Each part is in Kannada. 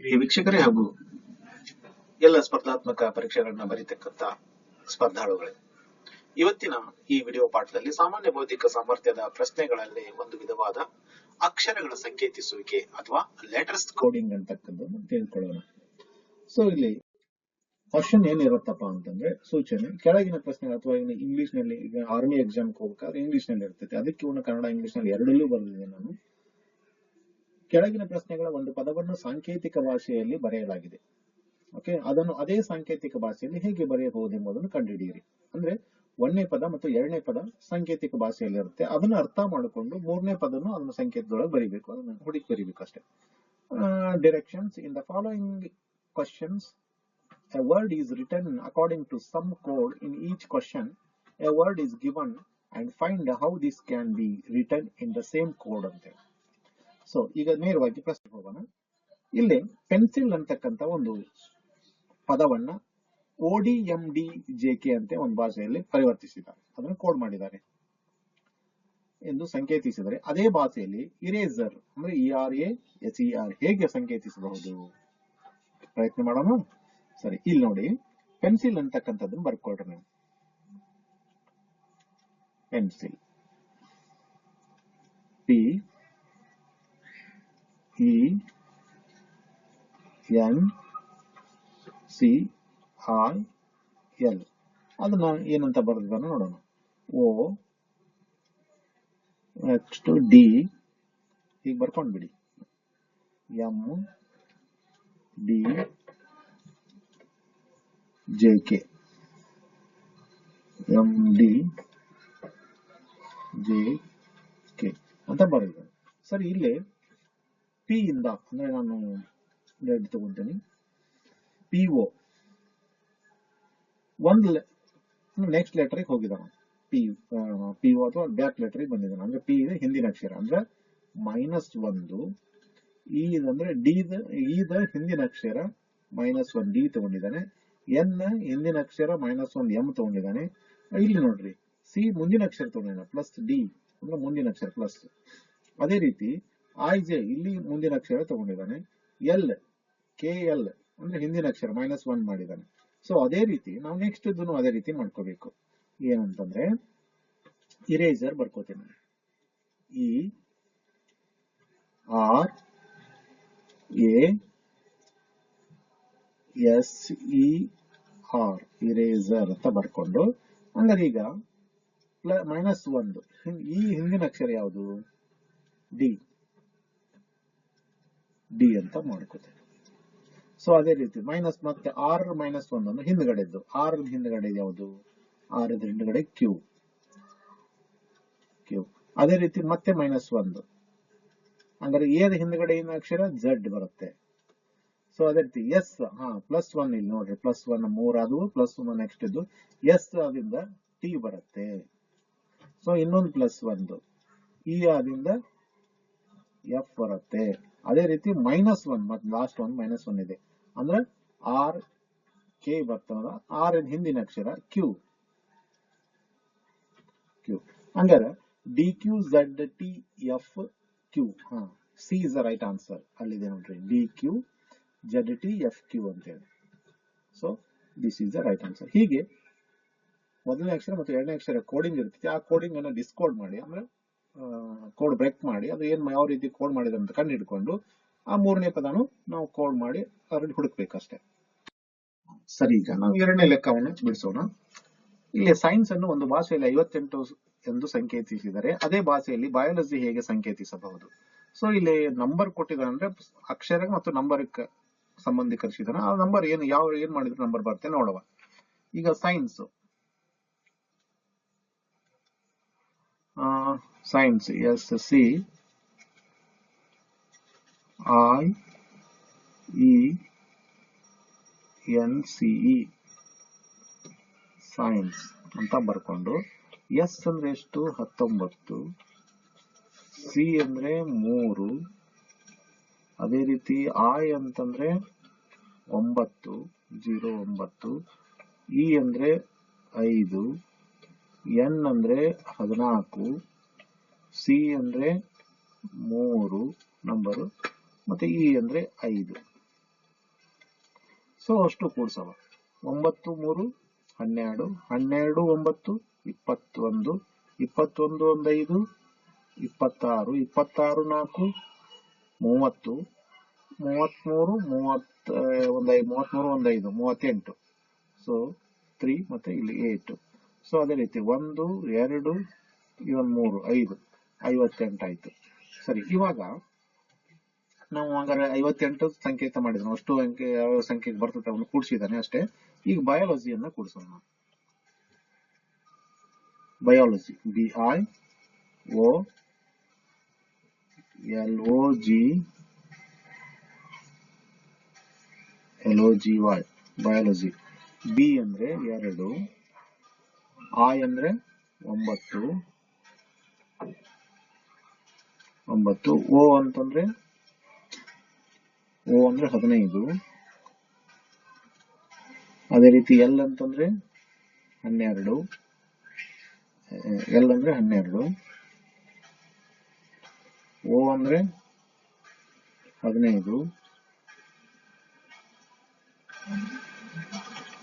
ಪ್ರಿಯ ವೀಕ್ಷಕರೇ ಹಾಗೂ ಎಲ್ಲ ಸ್ಪರ್ಧಾತ್ಮಕ ಪರೀಕ್ಷೆಗಳನ್ನ ಬರೀತಕ್ಕಂತ ಸ್ಪರ್ಧಾಳುಗಳೇ, ಇವತ್ತಿನ ಈ ವಿಡಿಯೋ ಪಾಠದಲ್ಲಿ ಸಾಮಾನ್ಯ ಭೌತಿಕ ಸಾಮರ್ಥ್ಯದ ಪ್ರಶ್ನೆಗಳಲ್ಲಿ ಒಂದು ವಿಧವಾದ ಅಕ್ಷರಗಳ ಸಂಕೇತಿಸುವಿಕೆ ಅಥವಾ ಲೆಟರ್ಸ್ ಕೋಡಿಂಗ್ ಅಂತಕ್ಕಂಥದ್ದು ತಿಳ್ಕೊಳ್ಳೋಣ. ಸೊ ಇಲ್ಲಿ ಕ್ವಶನ್ ಏನಿರುತ್ತಪ್ಪ ಅಂತಂದ್ರೆ ಸೂಚನೆ, ಕೆಳಗಿನ ಪ್ರಶ್ನೆ ಅಥವಾ ಇಂಗ್ಲಿಷ್ನಲ್ಲಿ ಈಗ ಆರ್ಮಿ ಎಕ್ಸಾಮ್ ಹೋಗ್ಬೇಕಾದ್ರೆ ಇಂಗ್ಲಿಷ್ನಲ್ಲಿ ಇರ್ತೈತೆ. ಅದಕ್ಕೆ ಕನ್ನಡ ಇಂಗ್ಲಿಷ್ನಲ್ಲಿ ಎರಡಲ್ಲೂ ಬರೆದಿದೆ ನಾನು. ಕೆಳಗಿನ ಪ್ರಶ್ನೆಗಳ ಒಂದು ಪದವನ್ನು ಸಾಂಕೇತಿಕ ಭಾಷೆಯಲ್ಲಿ ಬರೆಯಲಾಗಿದೆ. ಓಕೆ ಅದನ್ನು ಅದೇ ಸಾಂಕೇತಿಕ ಭಾಷೆಯಲ್ಲಿ ಹೇಗೆ ಬರೆಯಬಹುದು ಎಂಬುದನ್ನು ಕಂಡುಹಿಡಿಯಿರಿ. ಅಂದ್ರೆ ಒಂದನೇ ಪದ ಮತ್ತು ಎರಡನೇ ಪದ ಸಾಂಕೇತಿಕ ಭಾಷೆಯಲ್ಲಿ ಇರುತ್ತೆ ಅದನ್ನು ಅರ್ಥ ಮಾಡಿಕೊಂಡು ಮೂರನೇ ಪದನು ಅದನ್ನ ಸಂಕೇತದೊಳಗೆ ಬರಿಬೇಕು. ಅದನ್ನ ಹುಡುಕಿ ಬರಿಬೇಕು ಅಷ್ಟೇ. Directions in the following questions a word is return according to some code in each question a word is given and find how this can be return in the same code ಅಂತ ಸೊ ಈಗ ನೇರವಾಗಿ ಪ್ರಶ್ನೆ ಹೋಗೋಣ. ಇಲ್ಲಿ ಪೆನ್ಸಿಲ್ ಅಂತಕ್ಕಂತ ಒಂದು ಪದವನ್ನ ಓಡಿ ಎಂ ಡಿ ಜೆ ಕೆ ಅಂತ ಒಂದು ಭಾಷೆಯಲ್ಲಿ ಪರಿವರ್ತಿಸಿದ್ದಾರೆ. ಅದನ್ನು ಕೋಡ್ ಮಾಡಿದ್ದಾರೆ. ಎಂದು ಸಂಕೇತಿಸಿದರೆ ಅದೇ ಭಾಷೆಯಲ್ಲಿ ಇರೇಸರ್ ಅಂದ್ರೆ E R A S E R ಹೇಗೆ ಸಂಕೇತಿಸಬಹುದು? ಪ್ರಯತ್ನ ಮಾಡೋಣ. ಸರಿ, ಇಲ್ಲಿ ನೋಡಿ. ಪೆನ್ಸಿಲ್ ಅಂತಕ್ಕಂಥದ್ದನ್ನು ಬರ್ಕೊಳ್ರಿ ನೀವು. Pencil P E N C I L ಅದನ್ನ ಏನಂತ ಬರೆದಿದ್ದಾನೆ ನೋಡೋಣ. ಓ ನೆಕ್ಸ್ಟ್ ಡಿ ಈಗ ಬರ್ಕೊಂಡ್ಬಿಡಿ M D J K M D J K ಅಂತ ಬರೆದಿದ್ದಾನೆ ಸರಿ, ಇಲ್ಲಿ ಪಿ ಇಂದ ಅಂದ್ರೆ ನಾನು ರೆಡ್ ತಗೊಳ್ತೇನೆ ಪಿ ಒ ಒಂದು ನೆಕ್ಸ್ಟ್ ಲೆಟರ್ಗೆ ಹೋಗಿದ್ದಾನೆ ಪಿ ಪಿ ಒ ಅಥವಾ ಬ್ಯಾಕ್ ಲೆಟರ್ ಬಂದಿದ್ದಾನೆ ಅಂದ್ರೆ ಪಿ ಇದೆ ಹಿಂದಿನ ಅಕ್ಷರ ಅಂದ್ರೆ ಮೈನಸ್ ಒಂದು ಇ ಅಂದ್ರೆ ಡಿ ಇದ ಹಿಂದಿನ ಅಕ್ಷರ ಮೈನಸ್ ಒನ್ ಡಿ ತಗೊಂಡಿದ್ದಾನೆ ಎನ್ ಹಿಂದಿನ ಅಕ್ಷರ ಮೈನಸ್ ಒನ್ ಎಂ ತಗೊಂಡಿದ್ದಾನೆ ಇಲ್ಲಿ ನೋಡ್ರಿ ಸಿ ಮುಂದಿನ ಅಕ್ಷರ ತಗೊಂಡಿದ್ದಾನೆ ಪ್ಲಸ್ ಡಿ ಅಂದ್ರೆ ಮುಂದಿನ ಅಕ್ಷರ ಪ್ಲಸ್ ಅದೇ ರೀತಿ ಐ ಜೆ ಇಲ್ಲಿ ಮುಂದಿನ ಅಕ್ಷರ ತಗೊಂಡಿದ್ದಾನೆ. ಎಲ್, ಕೆ, ಎಲ್ ಅಂದ್ರೆ ಹಿಂದಿನ ಅಕ್ಷರ ಮೈನಸ್ ಒನ್ ಮಾಡಿದ್ದಾನೆ. ಸೊ ಅದೇ ರೀತಿ ನಾವು ನೆಕ್ಸ್ಟ್ ಇದನ್ನು ಅದೇ ರೀತಿ ಮಾಡ್ಕೋಬೇಕು. ಏನಂತಂದ್ರೆ eraser ಬರ್ಕೋತೀನಿ. E R A S E R eraser ಅಂತ ಬರ್ಕೊಂಡು ಹಂಗಾದ್ರೆ ಈಗ ಮೈನಸ್ ಒಂದು ಈ ಹಿಂದಿನ ಅಕ್ಷರ ಯಾವುದು? ಡಿ ಡಿ ಅಂತ ಮಾಡ್ಕೋತೇವೆ ಸೊ ಅದೇ ರೀತಿ ಮೈನಸ್ ಮತ್ತೆ ಆರ್ ಮೈನಸ್ ಒಂದನ್ನು ಹಿಂದ್ಗಡೆದ್ದು. ಆರ್ ಹಿಂದ್ಗಡೆ ಯಾವುದು? ಆರ್ ಹಿಂದ್ಗಡೆ ಕ್ಯೂ ಕ್ಯೂ ಅದೇ ರೀತಿ ಮತ್ತೆ ಮೈನಸ್ ಒಂದು ಅಂದ್ರೆ ಏದ ಹಿಂದ್ಗಡೆ ಏನು ಅಕ್ಷರ? ಝಡ್ ಬರುತ್ತೆ. ಸೊ ಅದೇ ರೀತಿ ಎಸ್ ಹಾ ಪ್ಲಸ್ ಒನ್ ಇಲ್ಲಿ ನೋಡ್ರಿ. ಪ್ಲಸ್ ಒನ್ ಮೂರ್ ಅದು ಪ್ಲಸ್ ಒನ್ ನೆಕ್ಸ್ಟ್ ಇದು ಎಸ್ ಆದಿಂದ ಟಿ ಬರುತ್ತೆ. ಸೊ ಇನ್ನೊಂದು ಪ್ಲಸ್ ಒಂದು. ಇ ಆದಿಂದ ಎಫ್ ಬರುತ್ತೆ. ಅದೇ ರೀತಿ ಮೈನಸ್ ಒನ್ ಮತ್ತೆ ಲಾಸ್ಟ್ ಒನ್ ಮೈನಸ್ ಒನ್ ಇದೆ. ಅಂದ್ರೆ ಆರ್ ಕೆ ಬರ್ತದ ಆರ್ ಹಿಂದಿನ ಅಕ್ಷರ ಕ್ಯೂ ಕ್ಯೂ ಹಂಗಾರೆ D Q Z T F Q ಹಾ C is the right answer ಅಲ್ಲಿದೆ ನೋಡ್ರಿ. D Q Z T F Q ಅಂತ ಹೇಳಿ so this is the right answer ಹೀಗೆ, ಮೊದಲನೇ ಅಕ್ಷರ ಮತ್ತು ಎರಡನೇ ಅಕ್ಷರ ಕೋಡಿಂಗ್ ಇರ್ತೈತಿ ಆ ಕೋಡಿಂಗ್ ಅನ್ನು ಡಿಸ್ಕೋಡ್ ಮಾಡಿ, ಅಂದ್ರೆ ಕೋಡ್ ಬ್ರೇಕ್ ಮಾಡಿ, ಅದು ಏನ್ ಯಾವ ರೀತಿ ಕೋಡ್ ಮಾಡಿದೆ ಅಂತ ಕಂಡು ಹಿಡ್ಕೊಂಡು ಆ ಮೂರನೇ ಪದನು ನಾವು ಕೋಡ್ ಮಾಡಿ ಅದರಲ್ಲಿ ಹುಡುಕ್ಬೇಕಷ್ಟೇ. ಸರಿ, ಈಗ ನಾವು ಎರಡನೇ ಲೆಕ್ಕವನ್ನು ಬಿಡಿಸೋಣ. ಇಲ್ಲಿ ಸೈನ್ಸ್ ಅನ್ನು ಒಂದು ಭಾಷೆಯಲ್ಲಿ ಐವತ್ತೆಂಟು ಎಂದು ಸಂಕೇತಿಸಿದರೆ, ಅದೇ ಭಾಷೆಯಲ್ಲಿ ಬಯಾಲಜಿ ಹೇಗೆ ಸಂಕೇತಿಸಬಹುದು? ಸೊ ಇಲ್ಲಿ ನಂಬರ್ ಕೊಟ್ಟಿದ್ದಾರೆ ಅಂದ್ರೆ ಅಕ್ಷರ ಮತ್ತು ನಂಬರ್ ಸಂಬಂಧೀಕರಿಸಿದಾನೆ ಆ ನಂಬರ್ ಏನು, ಯಾವ, ಏನ್ ಮಾಡಿದ್ರು ನಂಬರ್ ಬರುತ್ತೆ ನೋಡುವ. ಈಗ science science S C I E N C E science ಅಂತ ಬರ್ಕೊಂಡು ಎಸ್ ಅಂದ್ರೆ ಎಷ್ಟು? ಹತ್ತೊಂಬತ್ತು. ಸಿ ಅಂದ್ರೆ ಮೂರು. ಅದೇ ರೀತಿ ಐ ಅಂತಂದ್ರೆ ಒಂಬತ್ತು, ಜೀರೋ ಒಂಬತ್ತು. ಇ ಅಂದ್ರೆ ಐದು. ಎನ್ ಅಂದ್ರೆ ಹದಿನಾಲ್ಕು. ಸಿ ಅಂದ್ರೆ ಮೂರು ನಂಬರು ಮತ್ತೆ ಇ ಅಂದ್ರೆ ಐದು. ಸೊ ಅಷ್ಟು ಕೂಡ್ಸವ. ಒಂಬತ್ತು, ಮೂರು, ಹನ್ನೆರಡು ಹನ್ನೆರಡು, ಒಂಬತ್ತು, ಇಪ್ಪತ್ತೊಂದು ಇಪ್ಪತ್ತೊಂದು ಒಂದು ಐದು ಇಪ್ಪತ್ತಾರು ಇಪ್ಪತ್ತಾರು, ನಾಲ್ಕು, ಮೂವತ್ತು ಮೂವತ್ಮೂರು ಮೂವತ್ತ ಒಂದೈದು ಐದು ಮೂವತ್ಮೂರು ಒಂದೈದು ಐದು ಮೂವತ್ತೆಂಟು. ಸೊ ತ್ರೀ ಮತ್ತೆ ಇಲ್ಲಿ ಏಟ್ ಸೊ ಅದೇ ರೀತಿ ಒಂದು, ಎರಡು, ಇವನ್ ಮೂರು, ಐದು. ಐವತ್ತೆಂಟು ಆಯ್ತು ಸರಿ, ಇವಾಗ ನಾವು ಹಾಗಾದ್ರೆ ಐವತ್ತೆಂಟು ಸಂಕೇತ ಮಾಡಿದ್ರು. ಅಷ್ಟು ಅಂಕೆ ಯಾವ ಸಂಖ್ಯೆಗೆ ಬರ್ತದೆ ಅವನು ಕೂಡಿಸಿದಾನೆ ಅಷ್ಟೇ. ಈಗ ಬಯಾಲಜಿಯನ್ನ ಕೂಡಿಸೋಣ. Biology B I O L O G L O G Y biology B ಅಂದ್ರೆ ಎರಡು ಐ ಅಂದ್ರೆ ಒಂಬತ್ತು ಒಂಬತ್ತು. ಓ ಅಂತಂದ್ರೆ, ಓ ಅಂದ್ರೆ ಹದಿನೈದು. ಅದೇ ರೀತಿ ಎಲ್ ಅಂತಂದ್ರೆ ಹನ್ನೆರಡು. ಎಲ್ ಅಂದ್ರೆ ಹನ್ನೆರಡು. ಓ ಅಂದ್ರೆ ಹದಿನೈದು.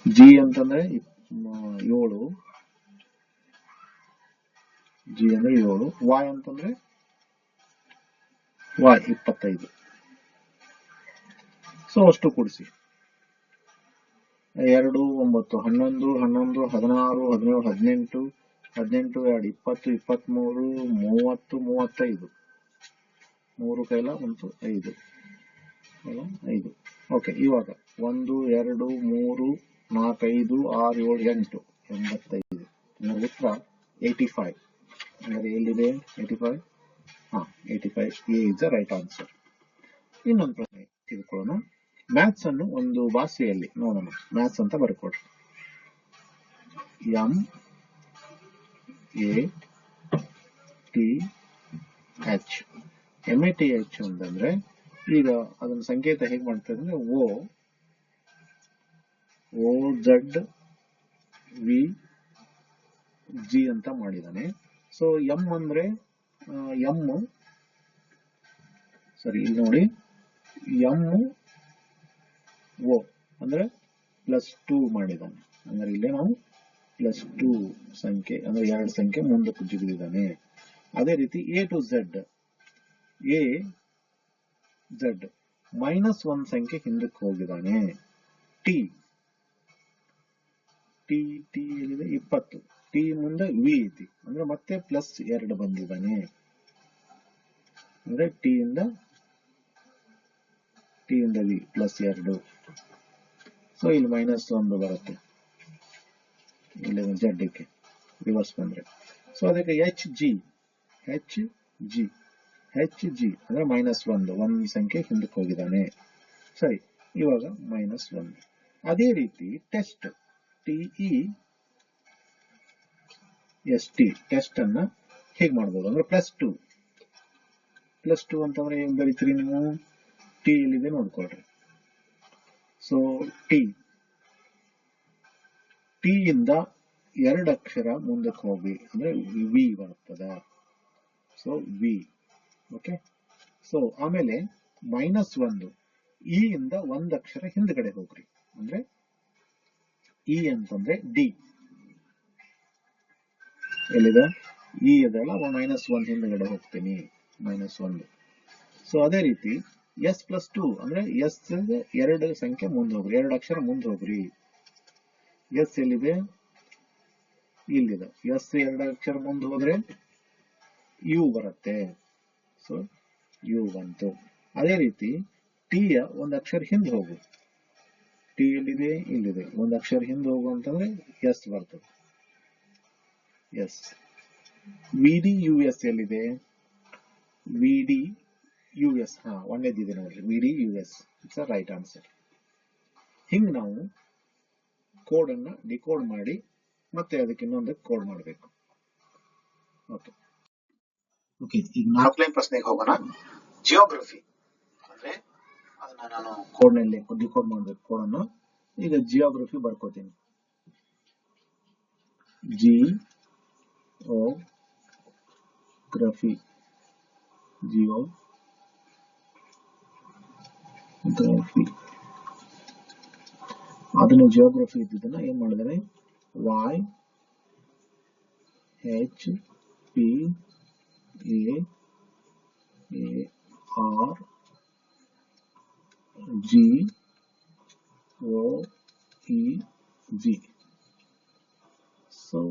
ಜಿ ಅಂತಂದ್ರೆ ಏಳು. ಜಿ ಅಂದ್ರೆ ಏಳು. ವಾಯ್ ಅಂತಂದ್ರೆ ವಾಯ್ ಇಪ್ಪತ್ತೈದು. ಸೊ ಅಷ್ಟು ಕೂಡಿಸಿ. ಎರಡು, ಒಂಬತ್ತು, ಹನ್ನೊಂದು ಹನ್ನೊಂದು, ಹದಿನಾರು, ಹದಿನೇಳು, ಹದಿನೆಂಟು ಹದಿನೆಂಟು, ಎರಡು, ಇಪ್ಪತ್ತು, ಇಪ್ಪತ್ಮೂರು, ಮೂವತ್ತು, ಮೂವತ್ತೈದು. ಮೂರು ಕೈಲ, ಒಂದು, ಐದು. ಐದು. ಓಕೆ ಇವಾಗ ಒಂದು, ಎರಡು, ಮೂರು, ನಾಲ್ಕೈದು, ಆರು, ಏಳು, ಎಂಟು, ಎಂಬತ್ತೈದು. ಇದರ ಉತ್ತರ ಏಯ್ಟಿ ಫೈವ್ ಅಂದರೆ ಎಲ್ಲಿದೆ? ಏಯ್ಟಿ ಫೈವ್ ಹಾ eighty five A is the right answer ಇನ್ನೊಂದು ಪ್ರಶ್ನೆ ತಿಳ್ಕೊಳ್ಳೋಣ ಮ್ಯಾಥ್ಸ್ ಅನ್ನು ಒಂದು ಭಾಷೆಯಲ್ಲಿ ನೋಡೋಣ ಮ್ಯಾಥ್ಸ್ ಅಂತ ಬರ್ಕೊಡ್ರಿ M A T H M A T H ಅಂತಂದ್ರೆ ಈಗ ಅದನ್ನ ಸಂಕೇತ ಹೇಗೆ ಮಾಡ್ತಾರೆ ಅಂದ್ರೆ ಓ ಓ ಜಡ್ ವಿ ಜಿ ಅಂತ ಮಾಡಿದಾನೆ ಸೊ ಎಂ ಅಂದ್ರೆ ಎಂ ಸರಿ ಇಲ್ಲಿ ನೋಡಿ. ಎಂ ಓ ಅಂದ್ರೆ ಪ್ಲಸ್ ಟೂ ಮಾಡಿದ್ದಾನೆ. ಅಂದ್ರೆ ಇಲ್ಲೇ ನಾವು ಪ್ಲಸ್ ಟೂ ಸಂಖ್ಯೆ, ಅಂದ್ರೆ ಎರಡು ಸಂಖ್ಯೆ ಮುಂದಕ್ಕೆ ಜಿಗಿದಿದ್ದಾನೆ. ಅದೇ ರೀತಿ A to Z A Z minus one ಸಂಖ್ಯೆ ಹಿಂದಕ್ಕೆ ಹೋಗಿದ್ದಾನೆ. ಟಿ ಟಿ ಟಿ ಏನಿದೆ? ಇಪ್ಪತ್ತು. ಟಿ ಮುಂದೆ ವಿ ಐತಿ ಅಂದ್ರೆ ಮತ್ತೆ ಪ್ಲಸ್ ಎರಡು ಬಂದಿದ್ದಾನೆ. ಅಂದ್ರೆ ಟಿ ಇಂದ ಟಿ ಇಂದ ವಿ ಪ್ಲಸ್ ಎರಡು. ಸೊ ಇಲ್ಲಿ ಮೈನಸ್ ಒಂದು ಬರುತ್ತೆ. ಇಲ್ಲಿ ಜಡ್ಡಿಕ್ಕೆ ರಿವರ್ಸ್ ಬಂದ್ರೆ. ಸೊ ಅದಕ್ಕೆ H G H G H G ಅಂದ್ರೆ ಮೈನಸ್ ಒಂದು ಒಂದು ಸಂಖ್ಯೆ ಹಿಂದಕ್ಕೆ ಹೋಗಿದ್ದಾನೆ. ಸರಿ ಇವಾಗ ಮೈನಸ್ ಒಂದು. ಅದೇ ರೀತಿ test T E S T test ಅನ್ನ ಹೇಗೆ ಮಾಡ್ಬೋದು? ಅಂದ್ರೆ ಪ್ಲಸ್ ಟು ಪ್ಲಸ್ ಟು ಅಂತಂದ್ರೆ ಏನ್ ಬರೀತೀರಿ ನೀವು? ಟಿ ಎಲ್ಲಿದೆ ನೋಡ್ಕೊಳ್ರಿ. ಸೊ ಟಿ ಟಿ ಇಂದ ಎರಡು ಅಕ್ಷರ ಮುಂದಕ್ಕೆ ಹೋಗಿ, ಅಂದ್ರೆ ವಿ ಬರ್ತದ ಸೊ ವಿ ಓಕೆ ಸೊ ಆಮೇಲೆ ಮೈನಸ್ ಒಂದು. ಇ ಇಂದ ಒಂದ್ ಅಕ್ಷರ ಹಿಂದ್ಗಡೆ ಹೋಗ್ರಿ. ಅಂದ್ರೆ ಇ ಅಂತಂದ್ರೆ ಡಿ ಎಲ್ಲಿದೆ? ಇ ಇದೆಲ್ಲ ಮೈನಸ್ ಒನ್ ಹಿಂದ್ಗಡೆ ಹೋಗ್ತೀನಿ ಮೈನಸ್ ಒನ್ ಸೊ ಅದೇ ರೀತಿ ಎಸ್ ಪ್ಲಸ್ ಟೂ ಅಂದ್ರೆ ಎಸ್ ಎರಡು ಸಂಖ್ಯೆ ಮುಂದೆ ಹೋಗ್ರಿ, ಎರಡು ಅಕ್ಷರ ಮುಂದೆ ಹೋಗ್ರಿ. ಎಸ್ ಎಲ್ಲಿದೆ? ಇಲ್ಲಿದೆ. ಎಸ್ ಎರಡು ಅಕ್ಷರ ಮುಂದೆ ಹೋದ್ರೆ ಯು ಬರುತ್ತೆ. ಸೊ ಯು ಬಂತು. ಅದೇ ರೀತಿ ಟಿ ಯ ಒಂದು ಅಕ್ಷರ ಹಿಂದೆ ಹೋಗು. ಟಿ ಎಲ್ಲಿದೆ? ಇಲ್ಲಿದೆ. ಒಂದು ಅಕ್ಷರ ಹಿಂದೆ ಹೋಗು ಅಂತಂದ್ರೆ ಎಸ್ ಬರ್ತದೆ. S V D U S ಎಲ್ಲಿದೆ? ವಿ ಡಿ ಯು ಎಸ್ ಹಾ ಒಂದೇದಿದೆ ನೋಡ್ರಿ. V D U S it's a right answer ಹಿಂಗ್ ನಾವು ಕೋಡ್ ಅನ್ನ ಡಿಕೋಡ್ ಮಾಡಿ ಮತ್ತೆ ಅದಕ್ಕೆ ಇನ್ನೊಂದು ಕೋಡ್ ಮಾಡಬೇಕು. ಓಕೆ ಓಕೆ ಈಗ ನಾಲ್ಕನೇ ಪ್ರಶ್ನೆಗೆ ಹೋಗೋಣ. ಜಿಯೋಗ್ರಫಿ ಅಂದ್ರೆ ಅದನ್ನ ನಾನು ಕೋಡ್ನಲ್ಲಿ ಡಿಕೋಡ್ ಮಾಡಬೇಕು ಕೋಡ್ ಅನ್ನು. ಈಗ ಜಿಯೋಗ್ರಫಿ ಬರ್ಕೋತೀನಿ. G O graphy geography ಅದನ್ನ ಜಿಯೋಗ್ರಫಿ ಇದ್ದಿದ್ದನ್ನ ಏನ್ ಮಾಡಿದಾರೆ Y H P A R G O E G so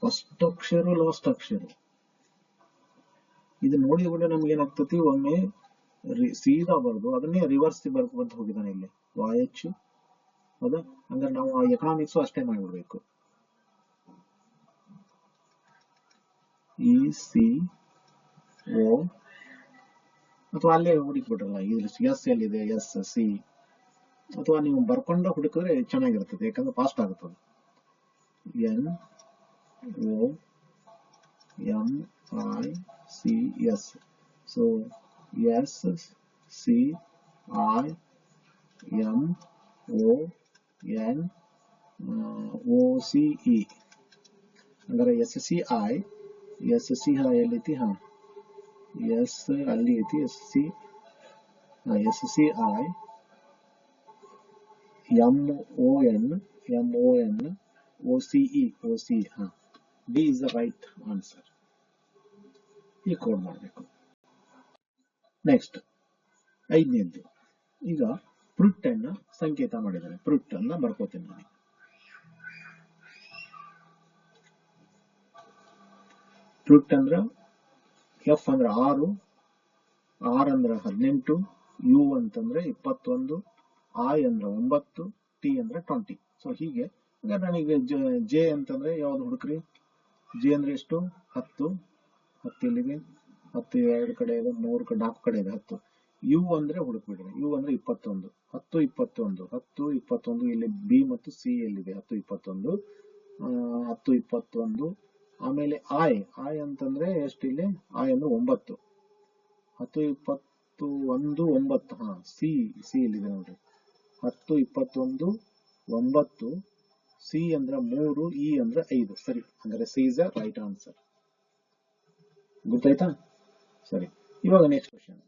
first Akshara last ಅಕ್ಷರ ಇದು ನೋಡಿದ ಕೂಡ ನಮ್ಗೆ ಏನಾಗ್ತತಿ ಒಮ್ಮೆ ಸೀದಾ ಬರ್ದು ಅದನ್ನೇ ರಿವರ್ಸ್ ಬರ್ಕೊಂತ ಹೋಗಿದ್ದಾನೆ ಇಲ್ಲಿ. ವಾಯಚ್ ಹೌದಾ? ಹಂಗಾರೆ ನಾವು ಎಕನಾಮಿಕ್ಸ್ ಅಷ್ಟೇ ಮಾಡ್ಬಿಡ್ಬೇಕು. ಇ ಸಿ ಓ ಅಥವಾ ಅಲ್ಲೇ ಹುಡುಕ್ಬಿಟ್ರಲ್ಲ ಇದ್ರ ಎಸ್ ಎಲ್ಲಿದೆ? S, C. ಅಥವಾ ನೀವು ಬರ್ಕೊಂಡ ಹುಡುಕಿದ್ರೆ ಚೆನ್ನಾಗಿರ್ತದೆ ಯಾಕಂದ್ರೆ ಫಾಸ್ಟ್ ಆಗುತ್ತದೆ. N O M I C S so S C I M O N O C E ಅಂದ್ರೆ S C I S C ಹಾ ಎಲ್ಲೈತಿ ಹಾ ಎಸ್ ಅಲ್ಲಿ ಐತಿ S C S C I M O N M O N O C E O C ಹಾ D is the right answer ಈ ಕೋಡ್ ಮಾಡಬೇಕು. ನೆಕ್ಸ್ಟ್ ಐದನೇದ್ದು ಈಗ ಪ್ರುಟ್ ಅನ್ನ ಸಂಕೇತ ಮಾಡಿದ್ದಾರೆ. ಪ್ರುಟ್ ಅನ್ನ ಬರ್ಕೋತೀನಿ ನಾನು. ಪ್ರುಟ್ ಅಂದ್ರ ಎಫ್ ಅಂದ್ರ ಆರು ಆರ್ ಅಂದ್ರ ಹದಿನೆಂಟು ಯು ಅಂತಂದ್ರೆ ಇಪ್ಪತ್ತೊಂದು ಐ ಅಂದ್ರ ಒಂಬತ್ತು ಟಿ ಅಂದ್ರೆ ಟ್ವೆಂಟಿ ಸೊ ಹೀಗೆ. ನನಗೆ ಜೆ ಅಂತಂದ್ರೆ ಯಾವ್ದು ಹುಡುಕ್ರಿ? ಜೆ ಅಂದ್ರೆ ಎಷ್ಟು? ಹತ್ತು. ಹತ್ತು ಇಲ್ಲಿಗೆ ಹತ್ತು ಎರಡು ಕಡೆ ಇದೆ, ಮೂರು ಕಡೆ, ನಾಲ್ಕು ಕಡೆ ಇದೆ, ಹತ್ತು. ಯು ಅಂದ್ರೆ ಹುಡುಕ್ಬಿಡ್ರಿ. ಯು ಅಂದ್ರೆ ಇಪ್ಪತ್ತೊಂದು. ಹತ್ತು ಇಪ್ಪತ್ತೊಂದು. ಹತ್ತು, ಇಪ್ಪತ್ತೊಂದು, ಇಲ್ಲಿ ಬಿ ಮತ್ತು ಸಿ ಎಲ್ಲಿದೆ? ಹತ್ತು, ಇಪ್ಪತ್ತೊಂದು. ಹತ್ತು, ಇಪ್ಪತ್ತೊಂದು. ಆಮೇಲೆ ಆಯ್ ಆಯ್ ಅಂತಂದ್ರೆ ಎಷ್ಟು ಇಲ್ಲಿ? ಆಯ್ ಅಂದ್ರೆ ಒಂಬತ್ತು. ಹತ್ತು, ಇಪ್ಪತ್ತು, ಒಂದು, ಒಂಬತ್ತು. ಹಾ ಸಿ ಸಿ ಇಲ್ಲಿದೆ ನೋಡ್ರಿ. ಹತ್ತು, ಇಪ್ಪತ್ತೊಂದು, ಒಂಬತ್ತು. ಸಿ ಅಂದ್ರೆ ಮೂರು, ಇ ಅಂದ್ರೆ ಐದು. ಸರಿ. ಅಂದ್ರೆ ಸಿ ಇಸ್ ರೈಟ್ ಆನ್ಸರ್ ಗೊತ್ತಾಯ್ತಾ? ಸರಿ. ಇವಾಗ ನೆಕ್ಸ್ಟ್ ಕ್ವಶನ್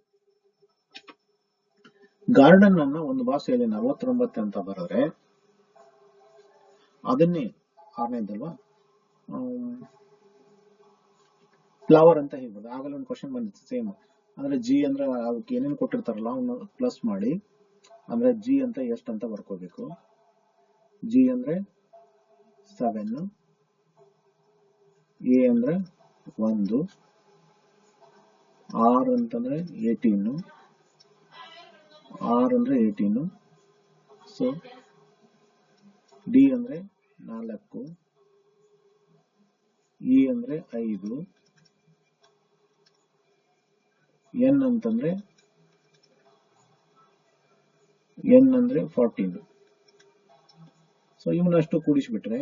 ಗಾರ್ಡನ್ ಅನ್ನ ಒಂದು ಭಾಷೆಯಲ್ಲಿ ನಲವತ್ತೊಂಬತ್ತು ಅಂತ ಬರೆದ್ರೆ ಅದನ್ನೇ ಆರನೇದಲ್ವಾ ಫ್ಲವರ್ ಅಂತ ಹೇಳ್ಬೋದು. ಆಗಲೇ ಒಂದು ಕ್ವಶನ್ ಬಂದಿತ್ತು ಸೇಮ್ ಅಂದ್ರೆ ಜಿ ಅಂದ್ರೆ ಅದಕ್ಕೆ ಏನೇನು ಕೊಟ್ಟಿರ್ತಾರಲ್ಲ ಅವನ್ನ ಪ್ಲಸ್ ಮಾಡಿ. ಅಂದ್ರೆ ಜಿ ಅಂತ ಎಷ್ಟು ಅಂತ ಬರ್ಕೋಬೇಕು. ಜಿ ಅಂದ್ರೆ ಸೆವೆನ್ ಎ ಅಂದ್ರೆ ಒಂದು ಆರ್ ಅಂತಂದ್ರೆ ಏಟೀನು ಆರ್ ಅಂದ್ರೆ ಏಯ್ಟೀನು ಸೊ ಡಿ ಅಂದ್ರೆ ನಾಲ್ಕು ಇ ಅಂದ್ರೆ ಐದು ಎನ್ ಅಂತಂದ್ರೆ ಎನ್ ಅಂದ್ರೆ ಫಾರ್ಟೀನ್ ಸೊ ಇವನಷ್ಟು ಕೂಡಿಸ್ಬಿಟ್ರೆ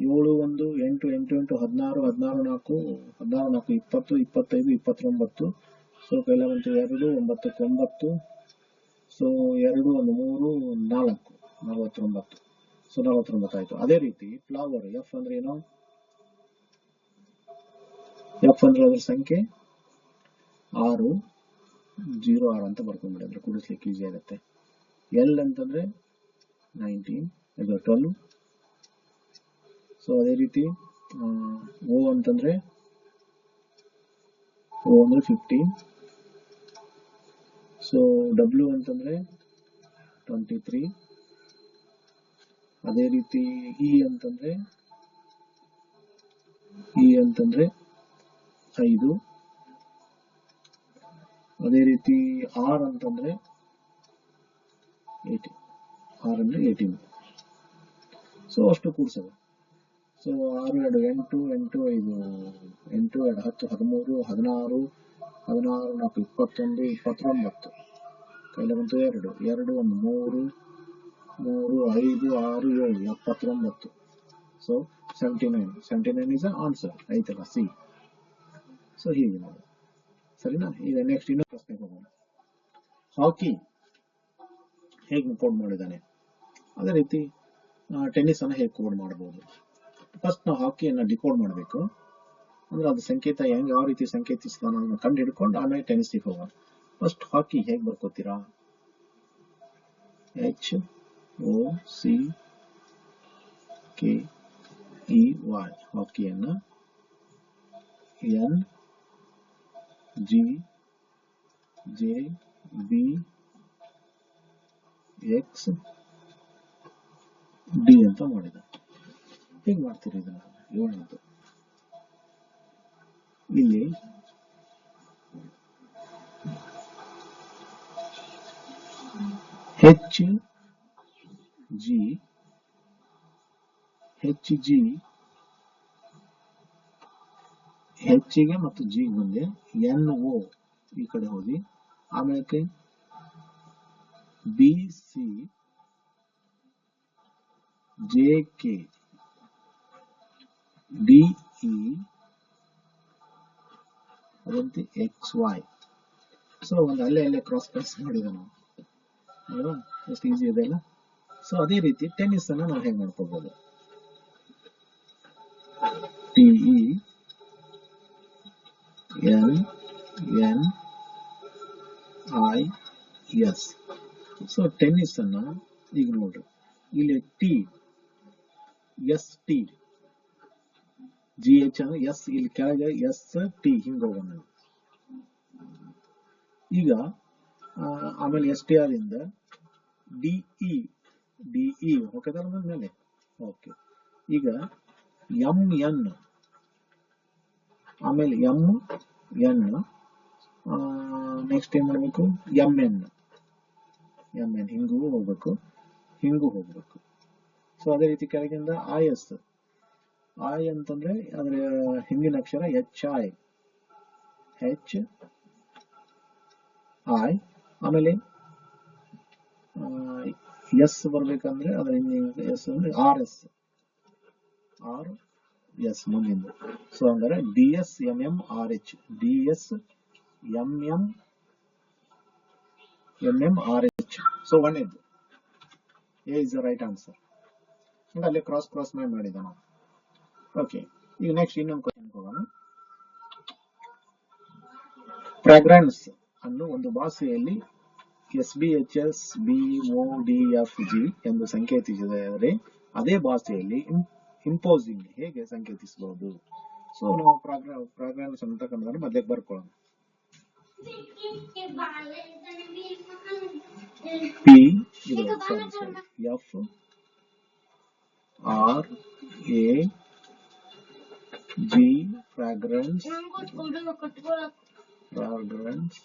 ಏಳು ಒಂದು, ಎಂಟು ಎಂಟು ಎಂಟು, ಹದಿನಾರು ಹದಿನಾರು ನಾಲ್ಕು ಹದಿನಾರು ನಾಲ್ಕು, ಇಪ್ಪತ್ತು, ಇಪ್ಪತ್ತೈದು, ಇಪ್ಪತ್ತೊಂಬತ್ತು. ಸೊ ಕೈಲ ಬಂತು ಎರಡು ಒಂಬತ್ತಕ್ಕೆ ಒಂಬತ್ತು ಸೊ ಎರಡು ಒಂದು ಮೂರು, ನಾಲ್ಕು, ನಲವತ್ತೊಂಬತ್ತು. ಸೊ ನಲವತ್ತೊಂಬತ್ತು ಆಯ್ತು. ಅದೇ ರೀತಿ ಫ್ಲವರ್ ಎಫ್ ಅಂದ್ರೆ ಏನು? ಎಫ್ ಅಂದ್ರೆ ಅದ್ರ ಸಂಖ್ಯೆ? ಆರು, ಜೀರೋ, ಆರು ಅಂತ ಬರ್ಕೊಂಡ್ಬಿಡಿ. ಅಂದ್ರೆ ಕೂಡಿಸ್ಲಿಕ್ಕೆ ಈಸಿ ಆಗುತ್ತೆ. ಎಲ್ ಅಂತಂದ್ರೆ ನೈನ್ಟೀನ್ ಇದು ಟ್ವೆಲ್ವ್ ಸೊ ಅದೇ ರೀತಿ ಓ ಅಂತಂದ್ರೆ, ಓ ಅಂದ್ರೆ ಫಿಫ್ಟೀನ್ ಸೊ ಡಬ್ಲ್ಯೂ ಅಂತಂದ್ರೆ ಟ್ವೆಂಟಿ ತ್ರೀ ಅದೇ ರೀತಿ ಇ ಅಂತಂದ್ರೆ ಇ ಅಂತಂದ್ರೆ ಐದು. ಅದೇ ರೀತಿ ಆರ್ ಅಂತಂದ್ರೆ ಏಯ್ಟೀನ್ ಆರ್ ಅಂದ್ರೆ ಏಯ್ಟೀನ್ ಸೊ ಅಷ್ಟು ಕೂಡ್ಸೋದು. ಸೊ ಆರು ಎರಡು ಎಂಟು ಎಂಟು ಐದು, ಎಂಟು ಎರಡು, ಹತ್ತು, ಹದಿಮೂರು, ಹದಿನಾರು ಹದಿನಾರು ನಾಲ್ಕು, ಇಪ್ಪತ್ತೊಂದು, ಇಪ್ಪತ್ತೊಂಬತ್ತು. ಕೈಲ ಬಂತು ಎರಡು ಎರಡು ಒಂದು ಮೂರು ಮೂರು, ಐದು, ಆರು, ಏಳು, ಎಪ್ಪತ್ತೊಂಬತ್ತು. So seventy nine seventy nine is answer ಐತಲ್ಲ ಸಿ ಸೊ ಹೀಗೆ ನೋಡಿ ಸರಿನಾ? ಈಗ ನೆಕ್ಸ್ಟ್ ಇನ್ನೊಂದು ಪ್ರಶ್ನೆಗೆ ಹೋಗೋಣ ಹಾಕಿ ಹೇಗೆ ಕೋಡ್ ಮಾಡಿದ್ದಾನೆ? ಅದೇ ರೀತಿ ಟೆನ್ನಿಸ್ ಅನ್ನು ಹೇಗೆ ಕೋಡ್ ಮಾಡಬಹುದು ಫಸ್ಟ್ ನಾವು ಹಾಕಿಯನ್ನು ಡಿಕೋಡ್ ಮಾಡಬೇಕು. ಅಂದ್ರೆ ಅದು ಸಂಕೇತ ಹೆಂಗ್, ಯಾವ ರೀತಿ ಸಂಕೇತಿಸ್ತಾನ ಅದನ್ನ ಕಂಡು ಹಿಡ್ಕೊಂಡು ಆಮೇಲೆ ಟೆನ್ನಿಸ್ಗೆ ಹೋಗೋಣ. ಫಸ್ಟ್ ಹಾಕಿ ಹೇಗೆ ಬರ್ಕೋತೀರಾ? H O C K E Y ಹಾಕಿಯನ್ನು N G J B X D ಅಂತ ಮಾಡಿದ ಹೇಗೆ ಮಾಡ್ತೀರಿ ಇದನ್ನ ಏಳನೇದು ಇಲ್ಲಿ ಹೆಚ್ ಜಿ ಹೆಚ್ ಜಿ ಹೆಚ್ಚಿಗೆ ಮತ್ತು ಜಿ ಮುಂದೆ ಎನ್ ಓ ಈ ಕಡೆ ಹೋಗಿ ಆಮೇಲೆ B C J K E ಅದಂತೆ X Y so ಒಂದು ಅಲ್ಲೇ ಅಲ್ಲೇ ಕ್ರಾಸ್ ಪ್ರೆಸ್ ಮಾಡಿದ ನಾವು. ಎಷ್ಟು ಈಸಿ ಇದೆ ಅಲ್ಲ? ಸೊ ಅದೇ ರೀತಿ ಟೆನ್ನಿಸ್ ಅನ್ನ ನಾವು ಹೆಂಗ್ ಮಾಡ್ಕೋಬಹುದು T E L N I S so tennis ಅನ್ನ ಈಗ ನೋಡ್ರಿ. ಇಲ್ಲಿ T S T G H ಅಂದ್ರೆ ಎಸ್ ಇಲ್ಲಿ ಕೆಳಗೆ ಎಸ್ ಟಿ ಹಿಂಗ ಹೋಗೋಣ. ಈಗ ಆಮೇಲೆ ಎಸ್ ಟಿ ಆರ್ ಇಂದ ಡಿ ಇ ಡಿ ಇ ಹೋಗ್ತದಲ್ಲ ಮೇಲೆ. ಓಕೆ ಈಗ ಎಂ ಎನ್ ಆಮೇಲೆ ಎಂ ಎನ್ ನೆಕ್ಸ್ಟ್ ಏನ್ ಮಾಡಬೇಕು? ಎಂ ಎನ್ ಎಂ ಎನ್ ಹಿಂಗೂ ಹೋಗ್ಬೇಕು. ಹಿಂಗೂ ಹೋಗ್ಬೇಕು. ಸೊ ಅದೇ ರೀತಿ ಕೆಳಗಿಂದ ಐ ಎಸ್ ಐ ಅಂತಂದ್ರೆ ಅದರ ಹಿಂದಿನ ಅಕ್ಷರ ಎಚ್ ಐ. H I. ಆಮೇಲೆ ಎಸ್ ಬರ್ಬೇಕಂದ್ರೆ ಅದರ ಹಿಂದಿನ ಎಸ್ ಅಂದ್ರೆ ಆರ್ ಎಸ್. ಆರ್ ಎಸ್ ಮುಂದಿನ. ಸೊ ಹಂಗಾರೆ D S M M R H. D S M M M M R H. So one A is the right answer ಅಲ್ಲಿ ಕ್ರಾಸ್ ಕ್ರಾಸ್ ಮಾಡಿ ಮಾಡಿದ ನಾವು. ಓಕೆ ಈಗ ನೆಕ್ಸ್ಟ್ ಇನ್ನೊಂದು ಕ್ವಶನ್ ಹೋಗೋಣ ಫ್ರಾಗ್ರೆನ್ಸ್ ಅನ್ನು ಒಂದು ಭಾಷೆಯಲ್ಲಿ S B H S B O D F G ಎಂದು ಸಂಕೇತಿಸಿದರೆ ಅದೇ ಭಾಷೆಯಲ್ಲಿ ಇಂಪೋಸಿಂಗ್ ಹೇಗೆ ಸಂಕೇತಿಸಬಹುದು? ಸೊ ನಾವು ಪ್ರಾಗ್ರಾನ್ಸ್ ಅಂತ ಕಂಡ್ರೆ ಮೊದಲಿಗೆ ಬರ್ಕೊಳ್ಳೋಣ. P F R A G fragrance fragrance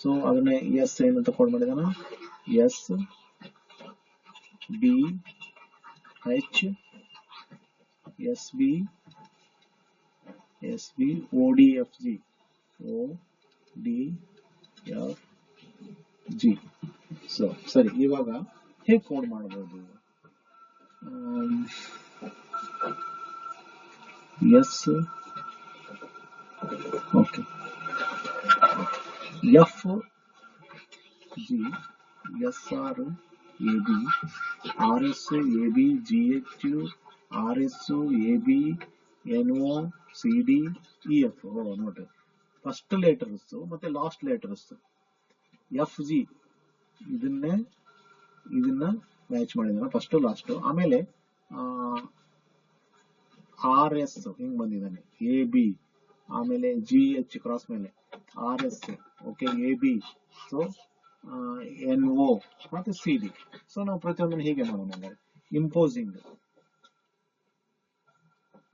so ಅದನ್ನ ಎಸ್ ಏನಂತ code ಮಾಡಿದಾನ S B H S B S B O D F G O D F G so ಸರಿ ಇವಾಗ ಹೇಗೆ ಕೋಡ್ ಮಾಡಬಹುದು S okay F G S R A B R S A B G H R S A B N O C D E F ನೋಡ್ರಿ ಫಸ್ಟ್ ಲೆಟರ್ಸ್ ಮತ್ತೆ ಲಾಸ್ಟ್ ಲೆಟರ್ಸ್ ಎಫ್ ಜಿ ಇದನ್ನೇ ಇದನ್ನ ಮ್ಯಾಚ್ ಮಾಡಿದಾನೆ ಫಸ್ಟ್ ಲಾಸ್ಟ್ ಆಮೇಲೆ ಆರ್ ಎಸ್ ಹಿಂಗ್ ಬಂದಿದ್ದಾನೆ. ಎ ಬಿ, ಆಮೇಲೆ ಜಿ ಎಚ್ ಕ್ರಾಸ್ ಮೇಲೆ. R S okay A B. So N O ಮತ್ತೆ ಸಿ ಡಿ. ಸೊ ನಾವು ಪ್ರತಿಯೊಂದನ್ನು ಹೀಗೆ ಮಾಡೋಣ ಅಂದರೆ imposing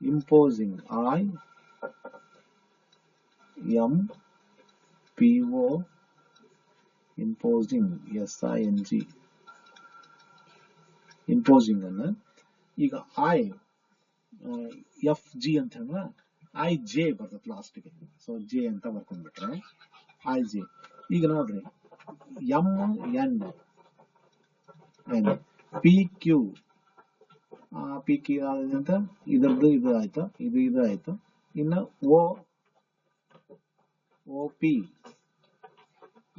imposing I M P O imposing S I N G imposing ಅನ್ನ ಈಗ ಐ ಎಫ್ ಜಿ ಅಂತ ಹೇಳಿದ್ರೆ ಐ ಜೆ ಬರ್ತದೆ ಲಾಸ್ಟಿಗೆ ಸೊ ಜೆ ಅಂತ ಬರ್ಕೊಂಡ್ಬಿಟ್ರೆ ಐ ಜೆ ಈಗ ನೋಡ್ರಿ M N P Q P Q ಅಂತ ಇದರದ್ದು ಇದು ಆಯ್ತು, ಇದು ಇದು ಆಯ್ತು. ಇನ್ನು O O P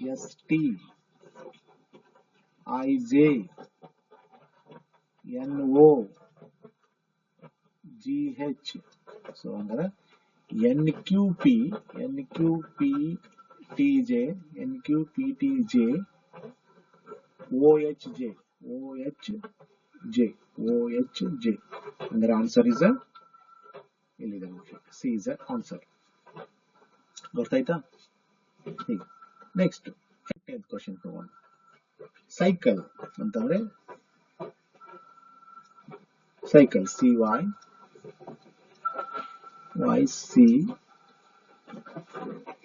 S T I J N O G H so ಅಂದ್ರೆ N Q P N Q P T J N Q P T J O H J O H J O H J ಅಂದ್ರೆ ಆನ್ಸರ್ ಇಸ್ ಇಲ್ಲಿದೆ ಸಿ ಇಸ್ ಆನ್ಸರ್ ಗೊತ್ತಾಯ್ತಾ? ಹೀಗೆ. ನೆಕ್ಸ್ಟ್ ಕ್ವಶನ್ ತಗೊಂಡು ಸೈಕಲ್ ಅಂತಂದ್ರೆ cycle C Y Y C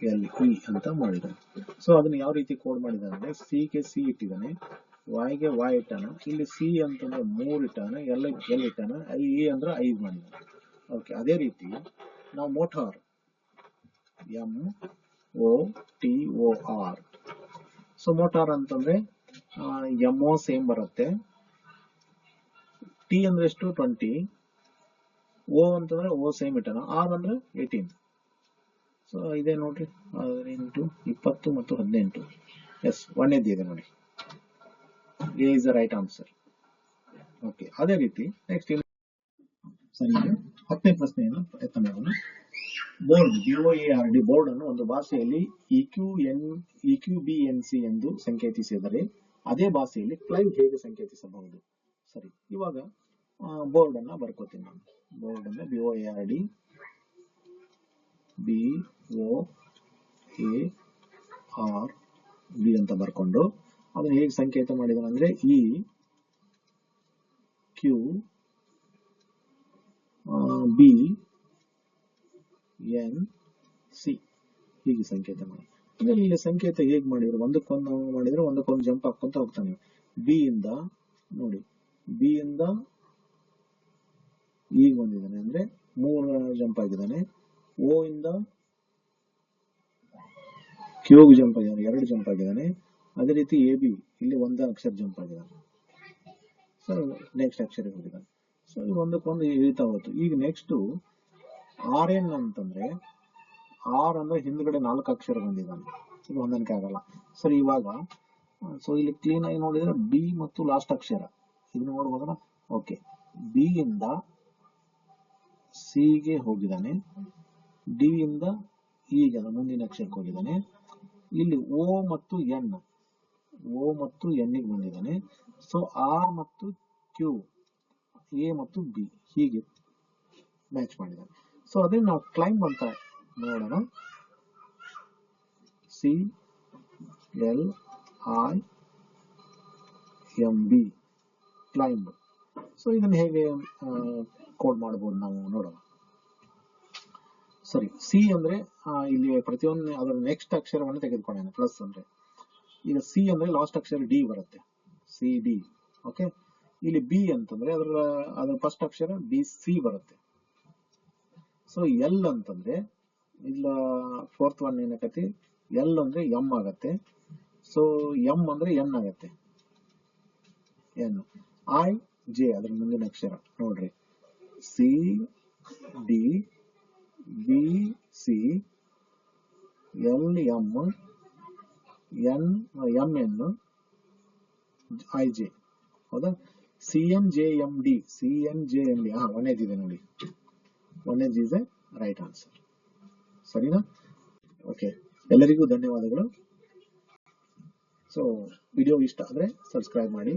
L E ಅಂತ ಮಾಡಿದ್ದಾನೆ ಸೊ ಅದನ್ನ ಯಾವ ರೀತಿ ಕೋಡ್ ಮಾಡಿದ್ದಾನೆ ಅಂದ್ರೆ ಸಿ ಗೆ ಸಿ ಇಟ್ಟಿದ್ದಾನೆ, y ಗೆ y ಇಟ್ಟಾನ, ಇಲ್ಲಿ ಸಿ ಅಂತಂದ್ರೆ ಮೂರ್ ಇಟ್ಟಾನ ಎಲ್ ಎಲ್ ಇಟ್ಟಾನ ಐ ಇ ಅಂದ್ರೆ ಐದು ಮಾಡಿದಾನೆ. ಓಕೆ ಅದೇ ರೀತಿ ನಾವು motor M O T O R so motor ಅಂತಂದ್ರೆ ಎಂ ಓ ಸೇಮ್ ಬರುತ್ತೆ. ಟಿ ಅಂದ್ರೆ ಎಷ್ಟು? ಟ್ವೆಂಟಿ ಓ ಅಂತಂದ್ರೆ ಓ ಸೇಮ್ ಇಟ್ಟಾನ. ಆರ್ ಅಂದ್ರೆ ಏಯ್ಟೀನ್ ಸೊ ಇದೆ ನೋಡ್ರಿ. ಹದಿನೆಂಟು, ಇಪ್ಪತ್ತು ಮತ್ತು ಹದಿನೆಂಟು. ಎಸ್ ಒಂದೇದ್ದು ಇದೆ ನೋಡಿ A is the right answer okay ಅದೇ ರೀತಿ ನೆಕ್ಸ್ಟ್ ಸರಿ ಹತ್ತನೇ ಪ್ರಶ್ನೆಯನ್ನು ಪ್ರಯತ್ನ ಮಾಡೋಣ. Board B O A R D board ಅನ್ನು ಒಂದು ಭಾಷೆಯಲ್ಲಿ E Q N E Q B N C ಎಂದು ಸಂಕೇತಿಸಿದರೆ, ಅದೇ ಭಾಷೆಯಲ್ಲಿ ಕ್ಲೈವ್ ಹೇಗೆ ಸಂಕೇತಿಸಬಹುದು? ಸರಿ, ಇವಾಗ ಬೋರ್ಡ್ ಅನ್ನ ಬರ್ಕೋತೀನಿ ನಾನು. Board B O R D B O A R B ಅಂತ ಬರ್ಕೊಂಡು ಅದನ್ನ ಹೇಗೆ ಸಂಕೇತ ಮಾಡಿದಾನೆ ಅಂದ್ರೆ E Q B N C ಹೀಗೆ ಸಂಕೇತ ಮಾಡಿ. ಅಂದ್ರೆ ಇಲ್ಲಿ ಸಂಕೇತ ಹೇಗೆ ಮಾಡಿದ್ರು? ಒಂದಕ್ಕೊಂದು ಮಾಡಿದ್ರೆ ಒಂದಕ್ಕೊಂದು ಜಂಪ್ ಹಾಕೊಂತ ಹೋಗ್ತಾನೆ. ಬಿ ಇಂದ ನೋಡಿ ಬಿ ಇಂದ ಈಗ ಬಂದಿದ್ದಾನೆ ಅಂದ್ರೆ ಮೂರು ಜಂಪ್ ಆಗಿದ್ದಾನೆ ಓ ಇಂದ ಕ್ಯೂಗೆ ಜಂಪ್ ಆಗಿದ್ದಾನೆ ಎರಡು ಜಂಪ್ ಆಗಿದ್ದಾನೆ ಅದೇ ರೀತಿ ಎ ಬಿ ಇಲ್ಲಿ ಒಂದ ಅಕ್ಷರ ಜಂಪ್ ಆಗಿದ್ದಾನೆ ಸರ್ ನೆಕ್ಸ್ಟ್ ಅಕ್ಷರ ಹೋಗಿದ್ದಾನೆ ಸೊ ಇದು ಒಂದಕ್ಕೊಂದು ಇಳಿತಾ ಹೋಯ್ತು. ಈಗ ನೆಕ್ಸ್ಟ್ ಆರ್ ಎನ್ ಅಂತಂದ್ರೆ ಆರ್ ಅಂದ್ರೆ ಹಿಂದ್ಗಡೆ ನಾಲ್ಕು ಅಕ್ಷರ ಬಂದಿದ್ದಾನೆ. ಇದು ಹೊಂದಾಣಿಕೆ ಆಗಲ್ಲ. ಸರಿ, ಇವಾಗ ಸೊ ಇಲ್ಲಿ ಕ್ಲೀನ್ ಆಗಿ ನೋಡಿದ್ರೆ ಬಿ ಮತ್ತು ಲಾಸ್ಟ್ ಅಕ್ಷರ. ಇದು ನೋಡ್ಬೋದಲ್ಲ? ಓಕೆ ಬಿ ಇಂದ ಸಿ ಗೆ ಹೋಗಿದ್ದಾನೆ. ಡಿ ಇಂದ ಈಗ ಮುಂದಿನ ಅಕ್ಷರಕ್ಕೆ ಹೋಗಿದ್ದಾನೆ. ಇಲ್ಲಿ ಓ ಮತ್ತು ಎನ್. ಓ ಮತ್ತು ಎನ್ಗೆ ಬಂದಿದ್ದಾನೆ. ಸೊ ಆರ್ ಮತ್ತು ಕ್ಯೂ. ಎ ಮತ್ತು ಬಿ. ಹೀಗೆ ಮ್ಯಾಚ್ ಮಾಡಿದ್ದಾನೆ. ಸೊ ಅದೇ ನಾವು ಕ್ಲೈಂಬ್ ಅಂತ ನೋಡೋಣ. C L I M B climb so ಇದನ್ನ ಹೇಗೆ ಕೋಡ್ ಮಾಡಬಹುದು ನಾವು ನೋಡೋಣ. ಸರಿ ಸಿ ಅಂದ್ರೆ ಇಲ್ಲಿ ಪ್ರತಿಯೊಂದು ಅದರ ನೆಕ್ಸ್ಟ್ ಅಕ್ಷರವನ್ನು ತೆಗೆದುಕೊಳ್ಳೋಣ ಪ್ಲಸ್ ಅಂದ್ರೆ. ಈಗ ಸಿ ಅಂದ್ರೆ ಲಾಸ್ಟ್ ಅಕ್ಷರ ಡಿ ಬರುತ್ತೆ. ಸಿ ಡಿ ಓಕೆ ಇಲ್ಲಿ ಬಿ ಅಂತಂದ್ರೆ ಅದರ ಅದರ ಫಸ್ಟ್ ಅಕ್ಷರ ಬಿ ಸಿ ಬರುತ್ತೆ. ಸೊ ಎಲ್ ಅಂತಂದ್ರೆ, ಇಲ್ಲ ಫೋರ್ತ್ ಒನ್ ಏನಾಗತ್ತೆ ಎಲ್ ಅಂದ್ರೆ ಎಂ ಆಗತ್ತೆ. ಸೊ ಎಂ ಅಂದ್ರೆ ಎನ್ ಆಗತ್ತೆ. ಎನ್ ಐ ಜೆ ಅದ್ರ ಮುಂದಿನ ಅಕ್ಷರ, ನೋಡ್ರಿ. C D B C L M N M N I J ಹೌದಾ C N J M D C N J M D ಹಾ ಇದೆ ನೋಡಿ. ಒಂದೇದು ಇಸ್ ಎ ರೈಟ್ ಆನ್ಸರ್ ಸರಿನಾ? ಓಕೆ ಎಲ್ಲರಿಗೂ ಧನ್ಯವಾದಗಳು. ಸೊ ವಿಡಿಯೋ ಇಷ್ಟ ಆದ್ರೆ ಸಬ್ಸ್ಕ್ರೈಬ್ ಮಾಡಿ.